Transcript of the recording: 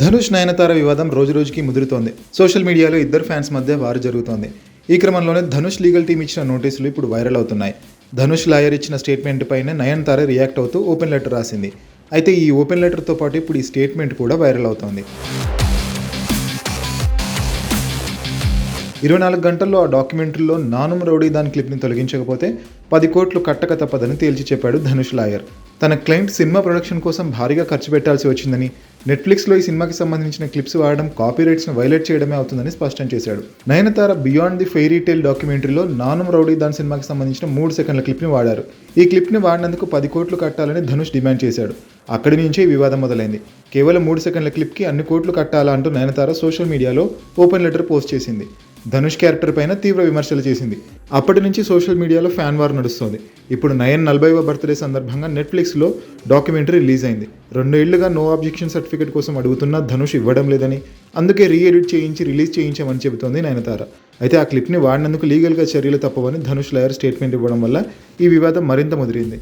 ధనుష్ నయనతార వివాదం రోజురోజుకి ముదురుతోంది. సోషల్ మీడియాలో ఇద్దరు ఫ్యాన్స్ మధ్య వారు జరుగుతోంది. ఈ క్రమంలోనే ధనుష్ లీగల్ టీం ఇచ్చిన నోటీసులు ఇప్పుడు వైరల్ అవుతున్నాయి. ధనుష్ లాయర్ ఇచ్చిన స్టేట్మెంట్ పైన నయనతార రియాక్ట్ అవుతూ ఓపెన్ లెటర్ రాసింది. అయితే ఈ ఓపెన్ లెటర్తో పాటు ఇప్పుడు ఈ స్టేట్మెంట్ కూడా వైరల్ అవుతోంది. ఇరవై నాలుగు గంటల్లో ఆ డాక్యుమెంటరీలో నానుమ్ రౌడీ దాని క్లిప్ని తొలగించకపోతే పది కోట్లు కట్టక తప్పదని తేల్చి చెప్పాడు ధనుష్ లాయర్. తన క్లయింట్ సినిమా ప్రొడక్షన్ కోసం భారీగా ఖర్చు పెట్టాల్సి వచ్చిందని నెట్ఫ్లిక్స్లో ఈ సినిమాకి సంబంధించిన క్లిప్స్ వాడడం కాపీరైట్స్ను వైలేట్ చేయడమే అవుతుందని స్పష్టం చేశాడు. Nayanthara beyond the fairy tale డాక్యుమెంటరీలో నానం Rowdy Dhaan సినిమాకి సంబంధించిన మూడు సెకండ్ల క్లిప్ని వాడారు. ఈ క్లిప్ని వాడినందుకు పది కోట్లు కట్టాలని ధనుష్ డిమాండ్ చేశాడు. అక్కడి నుంచే ఈ వివాదం మొదలైంది. కేవలం మూడు సెకండ్ల క్లిప్కి అన్ని కోట్లు కట్టాలా అంటూ నయనతార సోషల్ మీడియాలో ఓపెన్ లెటర్ పోస్ట్ చేసింది. ధనుష్ క్యారెక్టర్ పైన తీవ్ర విమర్శలు చేసింది. అప్పటి నుంచి సోషల్ మీడియాలో ఫ్యాన్ వార్ నడుస్తోంది. ఇప్పుడు నయన్ నలభైవ బర్త్డే సందర్భంగా నెట్ఫ్లిక్స్లో డాక్యుమెంటరీ రిలీజ్ అయింది. రెండు ఏళ్ళుగా నో ఆబ్జెక్షన్ సర్టిఫికేట్ కోసం అడుగుతున్న ధనుష్ ఇవ్వడం లేదని అందుకే రీఎడిట్ చేయించి రిలీజ్ చేయించామని చెబుతోంది నయనతార. అయితే ఆ క్లిప్ని వాడినందుకు లీగల్గా చర్యలు తప్పవని ధనుష్ లయర్ స్టేట్మెంట్ ఇవ్వడం వల్ల ఈ వివాదం మరింత ముదిరింది.